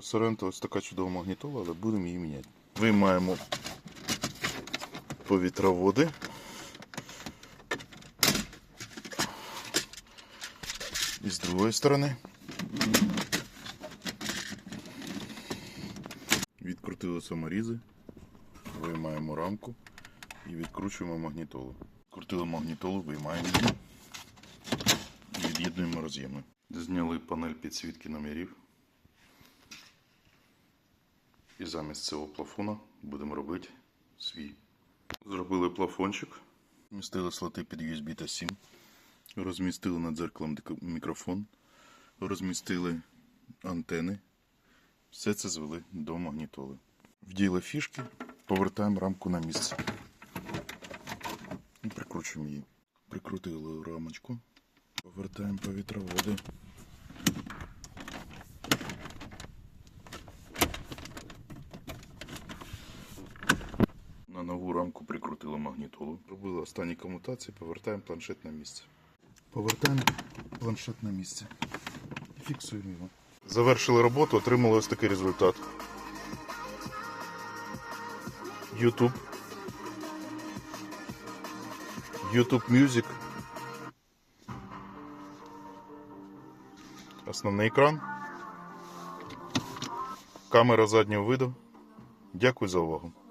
Соренто ось така чудова магнітола, але будемо її міняти. Виймаємо повітроводи. І з другої сторони. Відкрутили саморізи, виймаємо рамку і відкручуємо магнітолу. Крутили магнітолу, виймаємо її від'єднуємо роз'єми. Зняли панель підсвітки номерів. І замість цього плафона будемо робити свій. Зробили плафончик, вмістили слоти під USB та 7, розмістили над дзеркалом мікрофон, розмістили антени. Все це звели до магнітоли. Вділи фішки, повертаємо рамку на місце. І прикручуємо її. Прикрутили рамочку, повертаємо повітроводи. На прикрутили магнітолу. Робили останні комутації, повертаємо планшет на місце. Повертаємо планшет на місце. Фіксуємо його. Завершили роботу, отримали ось такий результат. YouTube. YouTube Music. Основний екран. Камера заднього виду. Дякую за увагу.